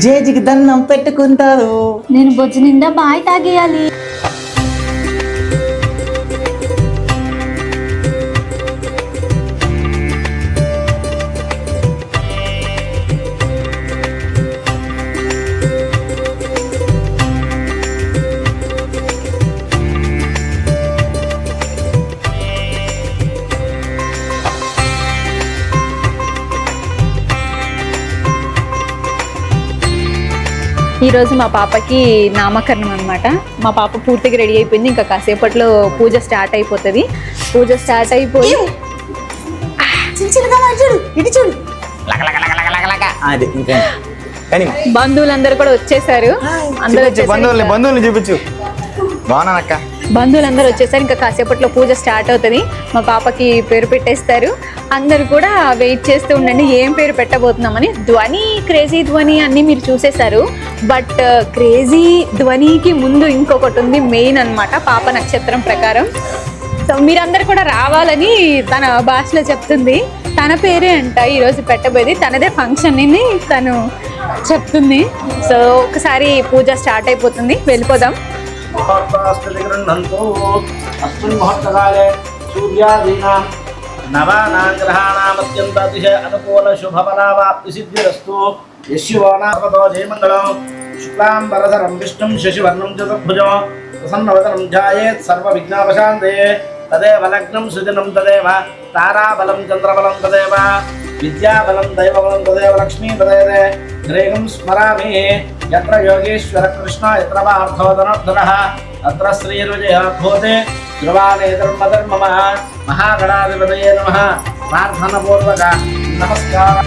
జేజికి దండం పెట్టుకుంటారు. నేను బొజ్జు నిండా బాయ్ తాగేయాలి. ఈరోజు మా పాపకి నామకరణం అనమాట మా పాప పూర్తిగా రెడీ అయిపోయింది ఇంకా కాసేపట్లో పూజ స్టార్ట్ అయిపోతుంది. పూజ స్టార్ట్ అయిపోయి బంధువులందరూ కూడా వచ్చేసారు. అందరూ బంధువుల్ని వచ్చేసారు. బంధువుల్ని చూపించు. బాగున్నానక్క. బంధువులందరూ వచ్చేసారు. ఇంకా కాసేపట్లో పూజ స్టార్ట్ అవుతుంది. మా పాపకి పేరు పెట్టేస్తారు. అందరూ కూడా వెయిట్ చేస్తూ ఉండండి. ఏం పేరు పెట్టబోతున్నామని? ధ్వని క్రేజీ ధ్వని అన్నీ మీరు చూసేశారు. బట్ క్రేజీ ధ్వనికి ముందు ఇంకొకటి ఉంది మెయిన్ అన్నమాట పాప నక్షత్రం ప్రకారం. సో మీరందరూ కూడా రావాలని తన భాషలో చెప్తుంది. తన పేరే అంట ఈరోజు పెట్టబోయేది. తనదే ఫంక్షన్ని తను చెప్తుంది. సో ఒకసారి పూజ స్టార్ట్ అయిపోతుంది. వెళ్ళిపోదాం. मुहूर्तास्ततिगृह्णन्तो अस्मिन् मुहूर्तकाले सूर्यादीनां नवानां ग्रहाणामत्यन्तातिशय अनुकूलशुभफलावाप्तिसिद्धिरस्तु यशिवोनापदो जयमङ्गलम् शुक्लाम्बरधरं विष्णुं शशिवर्णं चतुर्भुजो ध्यायेत् तदेव लग्नं सृजनं तदेव। ताराबलं चन्द्रबलं तदेव। విద్యాబలం దైవబలం తదేవ లక్ష్మీపదే శ్రేయం స్మరామి యత్ర యోగేశ్వర కృష్ణ యత్ర పార్థోదనోద్ధరः అత్ర శ్రీరుజయభూతే ధ్రువానేధర్మధర్మమ మహాగణాధిపతయే నమః ప్రార్థనపూర్వక నమస్కార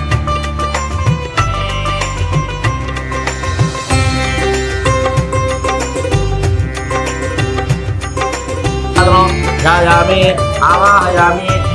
ध्यायामि आवाहयामि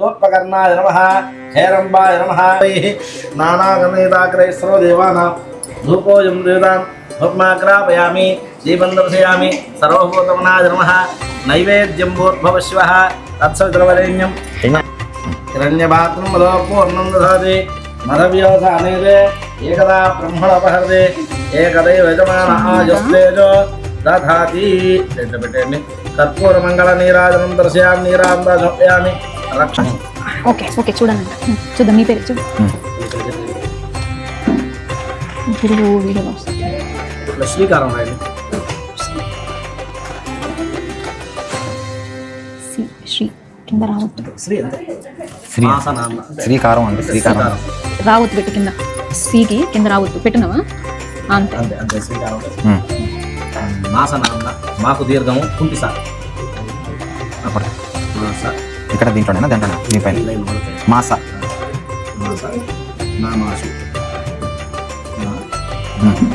సోత్పకర్ణాయ నమ హేరంబాయ నమ. నానాగణేతాగ్రై సర్వదేవానాం ధూపోయం దేవతాం భస్మాగ్రాపయామి దీపం దర్శయామి సర్వభూతమనాయ నమ. నైవేద్యం భూర్భవశివ తత్సవితరవరేణ్యం హిరణ్యపాత్రం మదోపూర్ణం దదాతి మదవ్యవసానేదే ఏకదా బ్రహ్మణపహరదే ఏకదైవ యజమాన ఆజస్లేజో దధాతి ఇట్లా పెట్టండి? కర్పూర మంగళ నీరాజనం దర్శయామి నీరాందామి రక్ష. ఓకే ఓకే చూడండి. చూద్దాం మీ పేరు చూడు. వీడియో వీడియో వస్తుంది. ఇట్లా శ్రీకారం రాయండి. సి శ్రీ కింద రావద్దు. శ్రీ శ్రీకారం శ్రీకారం. పెట్టు కింద. సికి కింద రావద్దు. పెట్టినావా? అంతే. అంతే శ్రీకారం. మాసనాన్న మాకు దీర్ఘము అక్కడ మాస ఇక్కడ దీంట్లోనేనా దాంట్లోనే? దీనిపైన లైన్ మొదలుతాయి. మాస మాస నామాసు నా ఉమ్.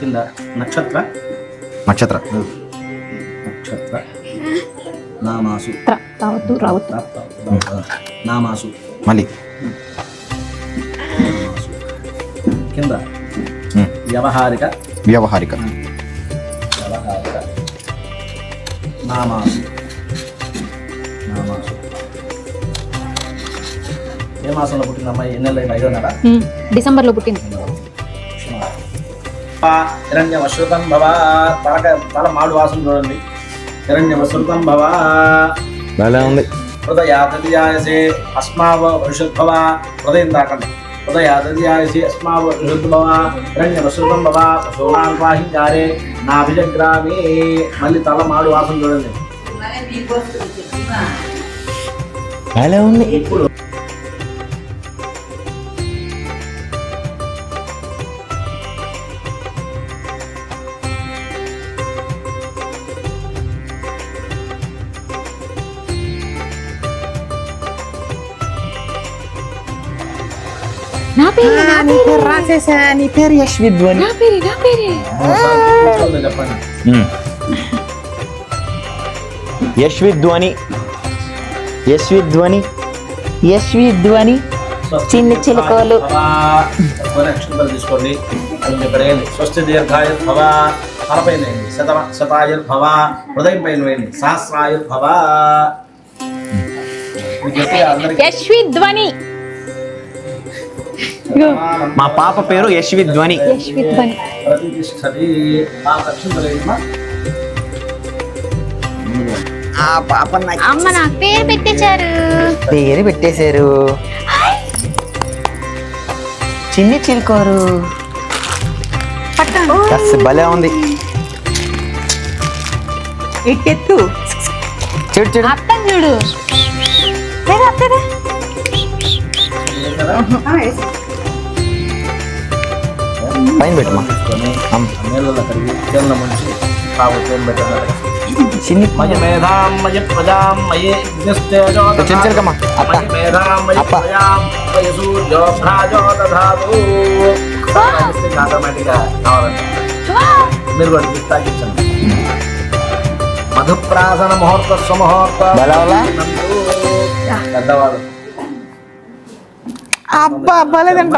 కింద నక్షత్ర. నక్షత్ర. నక్షత్ర. నామాసు త్ర రావద్దు రావద్దు తా- తా- తా- తా. నామాసు మళ్ళీ. కింద. వ్యవహారిక. వ్యవహారిక. వ్యవహారిక. నామాసు. నామాసు. ఏ మాసంలో పుట్టిన అమ్మాయి? ఎన్ని నెలలు ఐదో నెల డిసెంబర్లో పుట్టింది. హిరణ్య వశ్రుతం భవ. తలక తల మాడు వాసన చూడండి. హిరణ్య వశ్రుతం భవ. భలే ఉంది. హృదయ తదియాయసే అస్మావ వృషద్భవ హృదయం తాకండి వృషద్భవ హిరణ్య వశ్రుతం భవ పశూనాం పాహించారే నాభిజగ్రామి మళ్ళీ తల మాడు వాసన చూడండి భలే ఉంది ఇప్పుడు నా పేరు నా పేరు. రాసేసా నీ పేరు యశ్విధ్వని నా పేరు నా పేరే. యశ్విధ్వని యశ్విధ్వని యశ్విధ్వని చిన్న చిలుకలు. తీసుకోండి. స్వస్తి దీర్ఘాయుర్ భవ. తలపైన వేయండి శత శతాయుర్ భవ. హృదయం పైన వేయండి సహస్రాయుర్ భవ. మీకు మా పాప పేరు యశ్వి ధ్వని. ఆ పాప అమ్మ నాకు పేరు పెట్టేశారు. పేరు పెట్టేశారు. చిన్ని చిలుకోరు. కాస్త భలే ఉంది. ఇట్టెత్తు. చూడు చూడు. అర్థం చూడు. పైన పెట్టమా తీసుకొని అమ్మ. నీళ్ళలో కడిగి తెల్ల ముంచి తాగుతూ పెట్టండి చిన్ని మయ మేధాం మయ ప్రజాం మయే యజ్ఞస్తేజో చిన్న చిలకమ్మ, అత్త. మయ మేధాం మయ అప్ప. ప్రజాం మయ సూర్యో భ్రాజో దధాతు ఆటోమేటిక్గా కావాలండి మీరు కూడా గిఫ్ట్ తాగించండి. మధుప్రాసన ముహూర్త? నందు. పెద్దవాళ్ళు. అబ్బా భలేదంట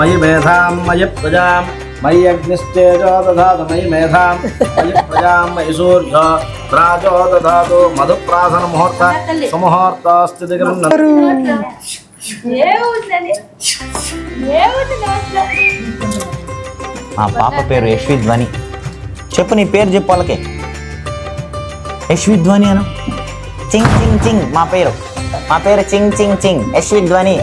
మయి మేధాం మయ ప్రజాం మయి అగ్నిశ్చేజో దధాతు మయి మేధాం మయి ప్రజాం మయి సూర్యో రాజో దధాతు మధుప్రాసన ముహూర్త సుముహూర్త స్థితి మా పాప పేరు యశ్విధ్వని. చెప్పు నీ పేరు చెప్పు వాళ్ళకి. యశ్విధ్వని అను. చింగ్ చింగ్ చింగ్ మా పేరు. మా పేరు చింగ్ చింగ్ చింగ్. యశ్విధ్వని.